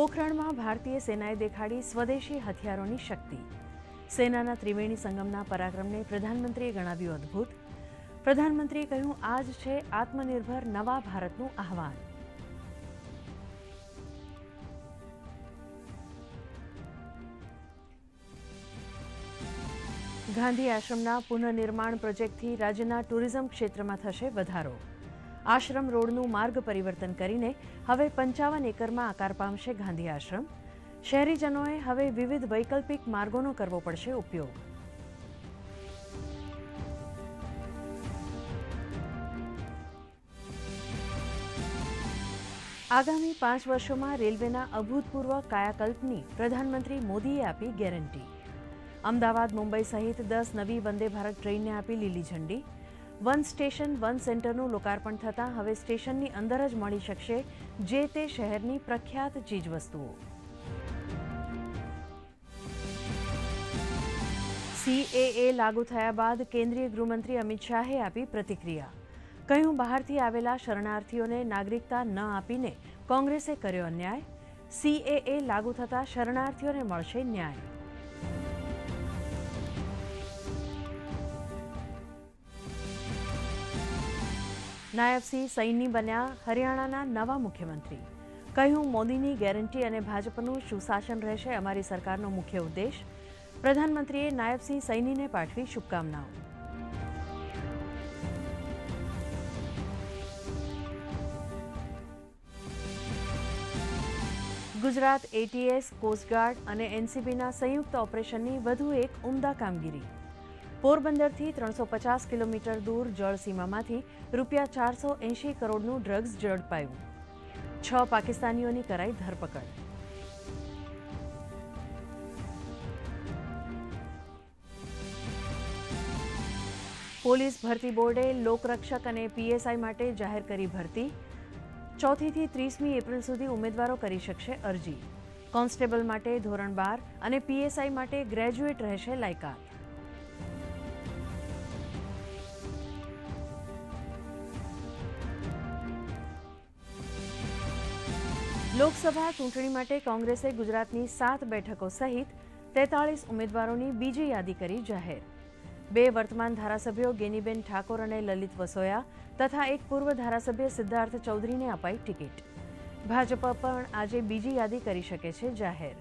પોખરણમાં ભારતીય સેનાએ દેખાડી સ્વદેશી હથિયારોની શક્તિ. સેનાના ત્રિવેણી સંગમના પરાક્રમને પ્રધાનમંત્રીએ ગણાવ્યું અદ્ભુત. પ્રધાનમંત્રીએ કહ્યું આ જ છે આત્મનિર્ભર નવા ભારતનું આહવાન. ગાંધી આશ્રમના પુનઃનિર્માણ પ્રોજેક્ટથી રાજ્યના ટુરિઝમ ક્ષેત્રમાં થશે વધારો. આશ્રમ રોડનું માર્ગ પરિવર્તન કરીને હવે પંચાવન એકરમાં આકાર પામશે ગાંધી આશ્રમ. શહેરીજનોએ હવે વિવિધ વૈકલ્પિક માર્ગોનો કરવો પડશે ઉપયોગ. આગામી પાંચ વર્ષોમાં રેલવેના અભૂતપૂર્વ કાયાકલ્પની પ્રધાનમંત્રી મોદીએ આપી ગેરંટી. અમદાવાદ, મુંબઈ સહિત દસ નવી વંદે ભારત ટ્રેનને આપી લીલી ઝંડી. વન સ્ટેશન, વન સેન્ટરનું લોકાર્પણ થતાં હવે સ્ટેશનની અંદર જ મળી શકશે જે તે શહેરની પ્રખ્યાત ચીજવસ્તુઓ. સીએએ લાગુ થયા બાદ કેન્દ્રીય ગૃહમંત્રી અમિત શાહે આપી પ્રતિક્રિયા. કહ્યું, બહારથી આવેલા શરણાર્થીઓને નાગરિકતા ન આપીને કોંગ્રેસે કર્યો અન્યાય. સીએએ લાગુ થતાં શરણાર્થીઓને મળશે ન્યાય. નાયબસિંહ સૈની બન્યા હરિયાણાના નવા મુખ્યમંત્રી. કહ્યું, મોદીની ગેરંટી અને ભાજપનું સુશાસન રહેશે અમારી સરકારનો મુખ્ય ઉદ્દેશ. પ્રધાનમંત્રીએ નાયબસિંહ સૈનીને પાઠવી શુભકામનાઓ. ગુજરાત એટીએસ કોસ્ટગાર્ડ અને એનસીબીના સંયુક્ત ઓપરેશનની વધુ એક ઉમદા કામગીરી. પોરબંદરથી ત્રણસો પચાસ કિલોમીટર દૂર જળસીમામાંથી રૂપિયા ચારસો એંશી કરોડનું ડ્રગ્સ ઝડપાયું. છ પાકિસ્તાનીઓની કરાઈ ધરપકડ. પોલીસ ભરતી બોર્ડે લોકરક્ષક અને પીએસઆઈ માટે જાહેર કરી ભરતી. ચોથીથી ત્રીસમી એપ્રિલ સુધી ઉમેદવારો કરી શકશે અરજી. કોન્સ્ટેબલ માટે ધોરણ બાર અને પીએસઆઈ માટે ગ્રેજ્યુએટ રહેશે લાયકાત. લોકસભા ચૂંટણી માટે કોંગ્રેસે ગુજરાતની સાત બેઠકો સહિત તેતાળીસ ઉમેદવારોની બીજી યાદી કરી જાહેર. બે વર્તમાન ધારાસભ્યો ગેનીબેન ઠાકોર અને લલિત વસોયા તથા એક પૂર્વ ધારાસભ્ય સિદ્ધાર્થ ચૌધરીને અપાઈ ટિકિટ. ભાજપ પણ આજે બીજી યાદી કરી શકે છે જાહેર.